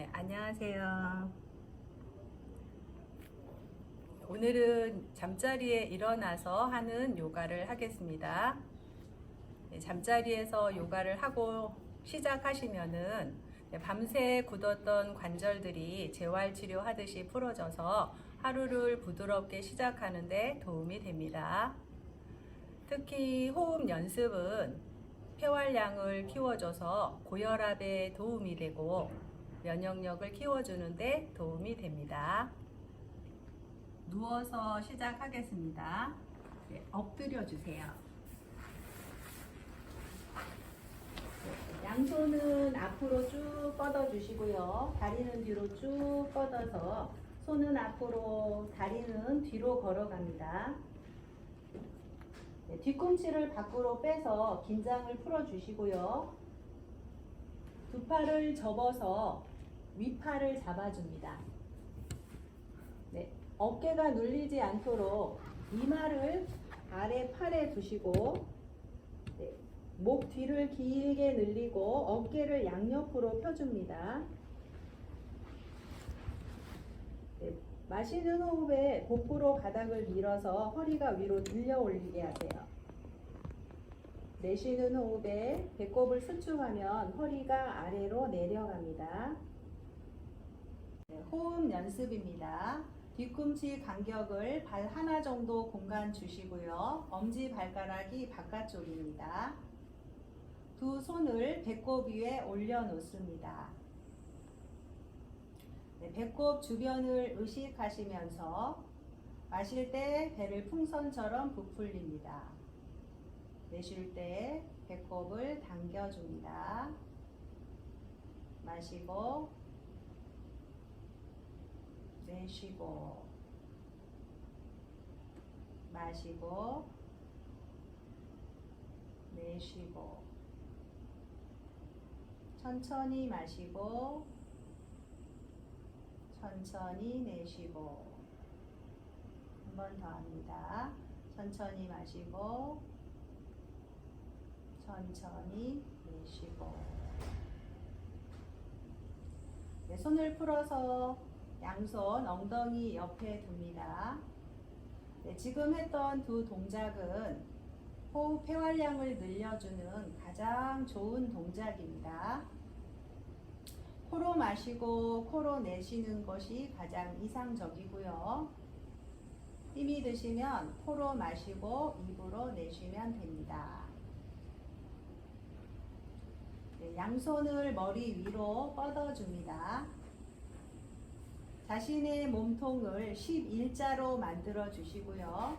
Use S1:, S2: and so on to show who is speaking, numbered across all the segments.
S1: 네, 안녕하세요. 오늘은 잠자리에 일어나서 하는 요가를 하겠습니다. 네, 잠자리에서 요가를 하고 시작하시면은 네, 밤새 굳었던 관절들이 재활 치료 하듯이 풀어져서 하루를 부드럽게 시작하는데 도움이 됩니다. 특히 호흡 연습은 폐활량을 키워줘서 고혈압에 도움이 되고 면역력을 키워주는데 도움이 됩니다. 누워서 시작하겠습니다. 네, 엎드려 주세요. 네, 양손은 앞으로 쭉 뻗어 주시고요. 다리는 뒤로 쭉 뻗어서 손은 앞으로, 다리는 뒤로 걸어갑니다. 네, 뒤꿈치를 밖으로 빼서 긴장을 풀어 주시고요. 두 팔을 접어서 윗팔을 잡아줍니다. 네, 어깨가 눌리지 않도록 이마를 아래 팔에 두시고 네, 목 뒤를 길게 늘리고 어깨를 양옆으로 펴줍니다. 네, 마시는 호흡에 복부로 바닥을 밀어서 허리가 위로 들려 올리게 하세요. 내쉬는 호흡에 배꼽을 수축하면 허리가 아래로 내려갑니다. 네, 호흡 연습입니다. 뒤꿈치 간격을 발 하나 정도 공간 주시고요. 엄지 발가락이 바깥쪽입니다. 두 손을 배꼽 위에 올려놓습니다. 네, 배꼽 주변을 의식하시면서 마실 때 배를 풍선처럼 부풀립니다. 내쉴 때 배꼽을 당겨줍니다. 마시고 내쉬고 마시고 내쉬고 천천히 마시고 천천히 내쉬고 한 번 더 합니다. 천천히 마시고 천천히 내쉬고 네, 손을 풀어서 양손 엉덩이 옆에 둡니다. 네, 지금 했던 두 동작은 호흡 폐활량을 늘려주는 가장 좋은 동작입니다. 코로 마시고 코로 내쉬는 것이 가장 이상적이고요. 힘이 드시면 코로 마시고 입으로 내쉬면 됩니다. 네, 양손을 머리 위로 뻗어줍니다. 자신의 몸통을 11자로 만들어 주시고요.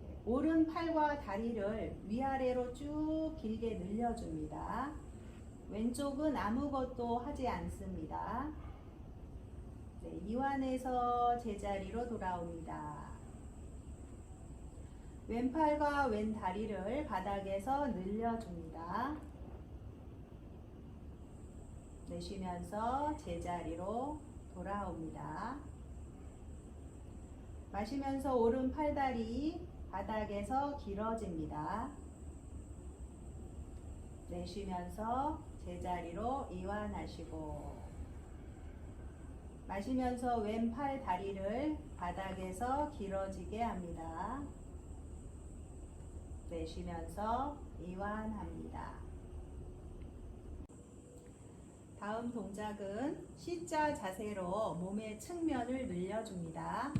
S1: 네, 오른 팔과 다리를 위아래로 쭉 길게 늘려줍니다. 왼쪽은 아무것도 하지 않습니다. 네, 이완해서 제자리로 돌아옵니다. 왼팔과 왼다리를 바닥에서 늘려줍니다. 내쉬면서 제자리로 돌아옵니다. 마시면서 오른 팔다리 바닥에서 길어집니다. 내쉬면서 제자리로 이완하시고 마시면서 왼팔 다리를 바닥에서 길어지게 합니다. 내쉬면서 이완합니다. 다음 동작은 C자 자세로 몸의 측면을 늘려줍니다.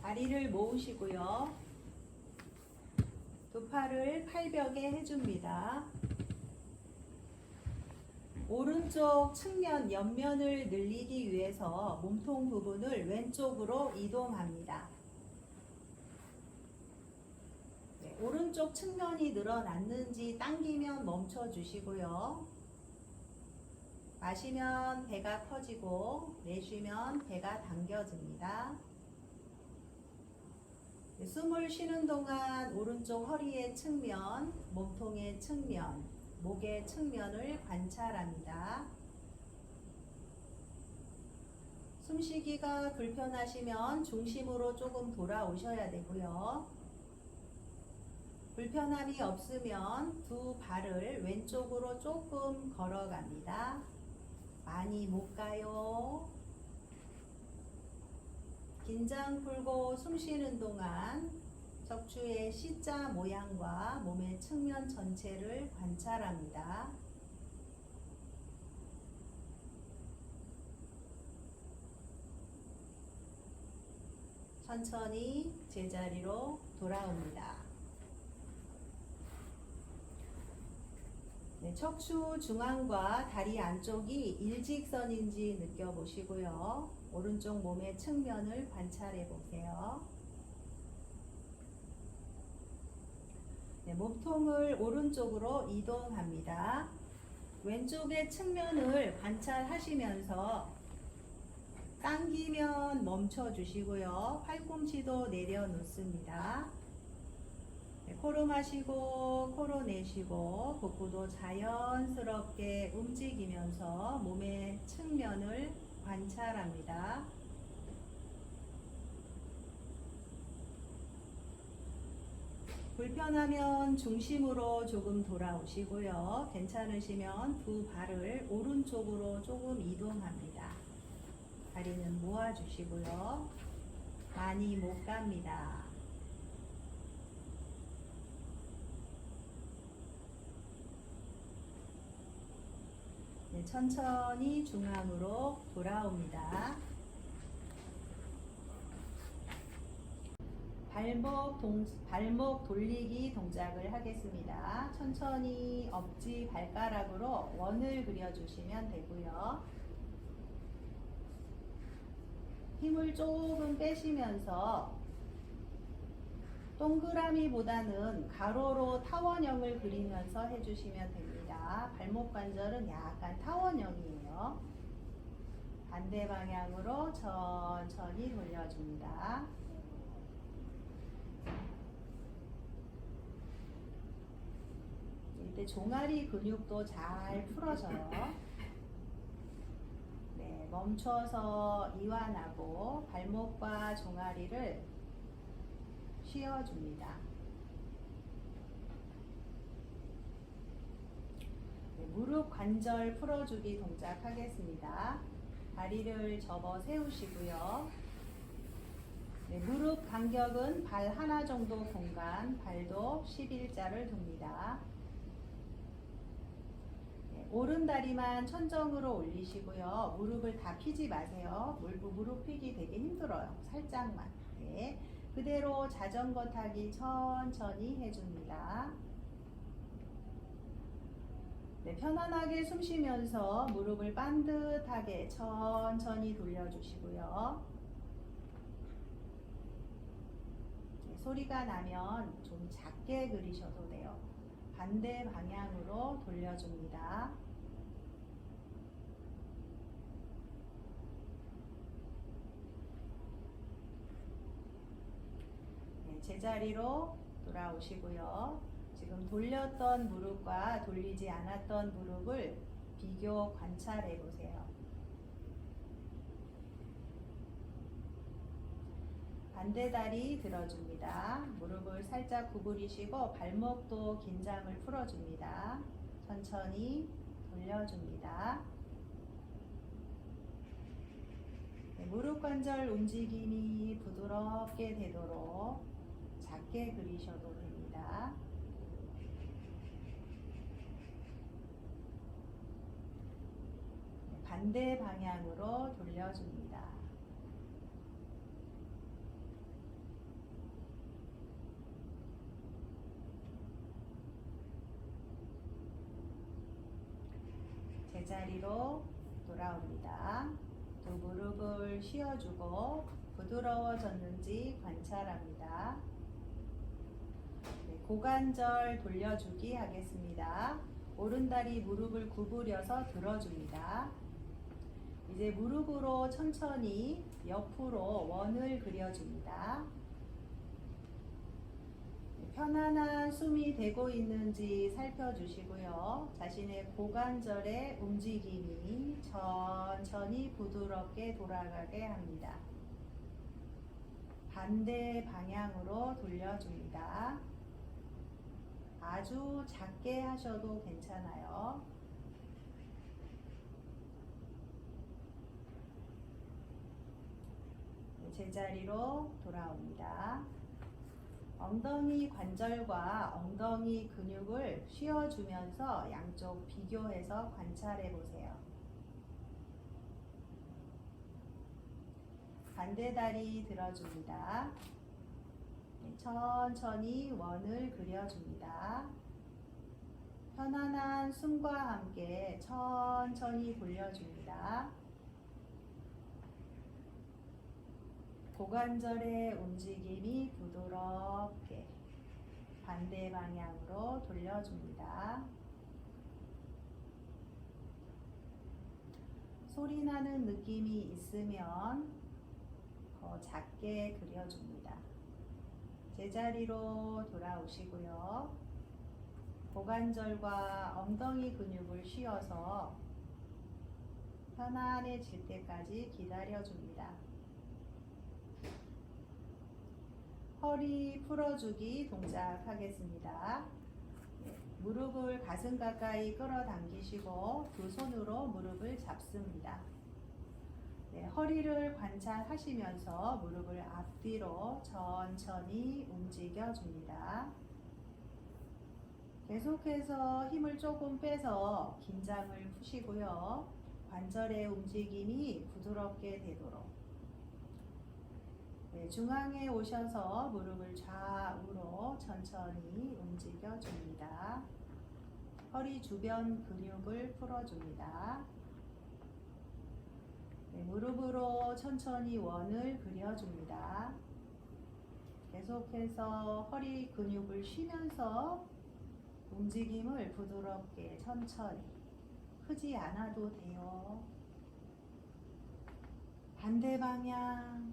S1: 다리를 모으시고요. 두 팔을 팔벽에 해줍니다. 오른쪽 측면 옆면을 늘리기 위해서 몸통 부분을 왼쪽으로 이동합니다. 네, 오른쪽 측면이 늘어났는지 당기면 멈춰 주시고요. 마시면 배가 커지고 내쉬면 배가 당겨집니다. 네, 숨을 쉬는 동안 오른쪽 허리의 측면, 몸통의 측면, 목의 측면을 관찰합니다. 숨쉬기가 불편하시면 중심으로 조금 돌아오셔야 되고요. 불편함이 없으면 두 발을 왼쪽으로 조금 걸어갑니다. 많이 못 가요. 긴장 풀고 숨 쉬는 동안 척추의 C자 모양과 몸의 측면 전체를 관찰합니다. 천천히 제자리로 돌아옵니다. 네, 척추 중앙과 다리 안쪽이 일직선인지 느껴보시고요. 오른쪽 몸의 측면을 관찰해 보세요. 네, 몸통을 오른쪽으로 이동합니다. 왼쪽의 측면을 관찰하시면서 당기면 멈춰 주시고요. 팔꿈치도 내려놓습니다. 네, 코로 마시고 코로 내쉬고 복부도 자연스럽게 움직이면서 몸의 측면을 관찰합니다. 불편하면 중심으로 조금 돌아오시고요. 괜찮으시면 두 발을 오른쪽으로 조금 이동합니다. 다리는 모아주시고요. 많이 못 갑니다. 네, 천천히 중앙으로 돌아옵니다. 발목, 동, 발목 돌리기 동작을 하겠습니다. 천천히 엄지 발가락으로 원을 그려주시면 되고요. 힘을 조금 빼시면서 동그라미보다는 가로로 타원형을 그리면서 해주시면 됩니다. 발목 관절은 약간 타원형이에요. 반대 방향으로 천천히 돌려줍니다. 이때 종아리 근육도 잘 풀어져요. 네, 멈춰서 이완하고 발목과 종아리를 쉬어줍니다. 네, 무릎 관절 풀어주기 동작 하겠습니다. 다리를 접어 세우시고요. 네, 무릎 간격은 발 하나 정도 공간, 발도 11자를 둡니다. 네, 오른 다리만 천정으로 올리시고요. 무릎을 다 피지 마세요. 무릎, 피기 되게 힘들어요. 살짝만. 네. 그대로 자전거 타기 천천히 해줍니다. 네, 편안하게 숨 쉬면서 무릎을 반듯하게 천천히 돌려주시고요. 네, 소리가 나면 좀 작게 그리셔도 돼요. 반대 방향으로 돌려줍니다. 네, 제자리로 돌아오시고요. 지금 돌렸던 무릎과 돌리지 않았던 무릎을 비교 관찰해 보세요. 반대 다리 들어줍니다. 무릎을 살짝 구부리시고 발목도 긴장을 풀어줍니다. 천천히 돌려줍니다. 네, 무릎 관절 움직임이 부드럽게 되도록 작게 그리셔도 됩니다. 네, 반대 방향으로 돌려줍니다. 제자리로 돌아옵니다. 두 무릎을 쉬어주고 부드러워졌는지 관찰합니다. 네, 고관절 돌려주기 하겠습니다. 오른다리 무릎을 구부려서 들어줍니다. 이제 무릎으로 천천히 옆으로 원을 그려줍니다. 네, 편안한 숨이 되고 있는지 살펴주시고요. 자신의 고관절의 움직임이 천천히 부드럽게 돌아가게 합니다. 반대 방향으로 돌려줍니다. 아주 작게 하셔도 괜찮아요. 네, 제자리로 돌아옵니다. 엉덩이 관절과 엉덩이 근육을 쉬어주면서 양쪽 비교해서 관찰해 보세요. 반대 다리 들어줍니다. 네, 천천히 원을 그려줍니다. 편안한 숨과 함께 천천히 돌려줍니다. 고관절의 움직임이 부드럽게 반대 방향으로 돌려줍니다. 소리 나는 느낌이 있으면 더 작게 그려줍니다. 제자리로 돌아오시고요. 고관절과 엉덩이 근육을 쉬어서 편안해질 때까지 기다려줍니다. 허리 풀어주기 동작 하겠습니다. 네, 무릎을 가슴 가까이 끌어당기시고 두 손으로 무릎을 잡습니다. 네, 허리를 관찰하시면서 무릎을 앞뒤로 천천히 움직여 줍니다. 계속해서 힘을 조금 빼서 긴장을 푸시고요. 관절의 움직임이 부드럽게 되도록. 네, 중앙에 오셔서 무릎을 좌우로 천천히 움직여 줍니다. 허리 주변 근육을 풀어줍니다. 네, 무릎으로 천천히 원을 그려줍니다. 계속해서 허리 근육을 쉬면서 움직임을 부드럽게 천천히 크지 않아도 돼요. 반대 방향.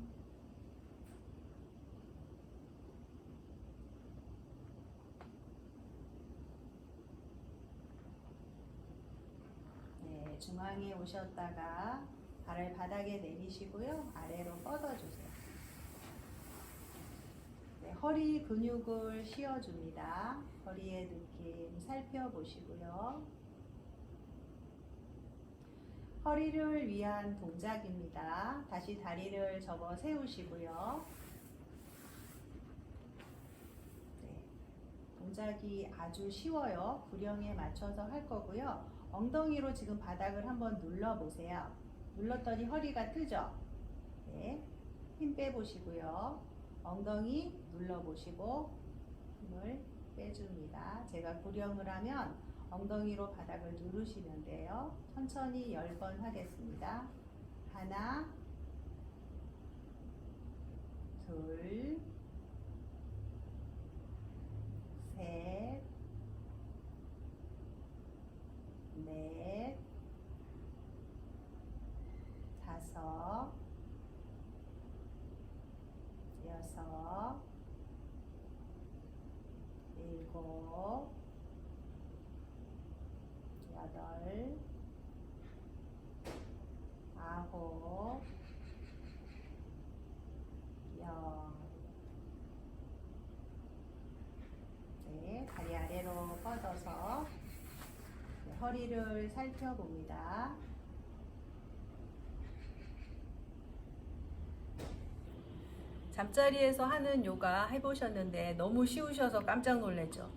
S1: 네, 중앙에 오셨다가 발을 바닥에 내리시고요. 아래로 뻗어주세요. 네, 허리 근육을 쉬어줍니다. 허리의 느낌 살펴보시고요. 허리를 위한 동작입니다. 다시 다리를 접어 세우시고요. 네, 동작이 아주 쉬워요. 구령에 맞춰서 할 거고요. 엉덩이로 지금 바닥을 한번 눌러 보세요. 눌렀더니 허리가 뜨죠? 네. 힘 빼보시고요. 엉덩이 눌러보시고 힘을 빼줍니다. 제가 구령을 하면 엉덩이로 바닥을 누르시면 돼요. 천천히 10번 하겠습니다. 하나, 둘, 셋, 넷, 다섯, 여섯, 일곱, 여덟, 아홉, 열. 네, 다리 아래로 뻗어서 네, 허리를 살펴봅니다.
S2: 잠자리에서 하는 요가 해보셨는데 너무 쉬우셔서 깜짝 놀랐죠.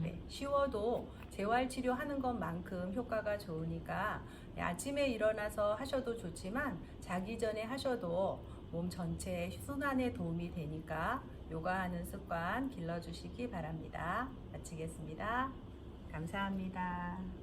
S2: 네, 쉬워도 재활 치료 하는 것만큼 효과가 좋으니까 네, 아침에 일어나서 하셔도 좋지만 자기 전에 하셔도 몸 전체 순환에 도움이 되니까 요가하는 습관 길러주시기 바랍니다. 마치겠습니다. 감사합니다.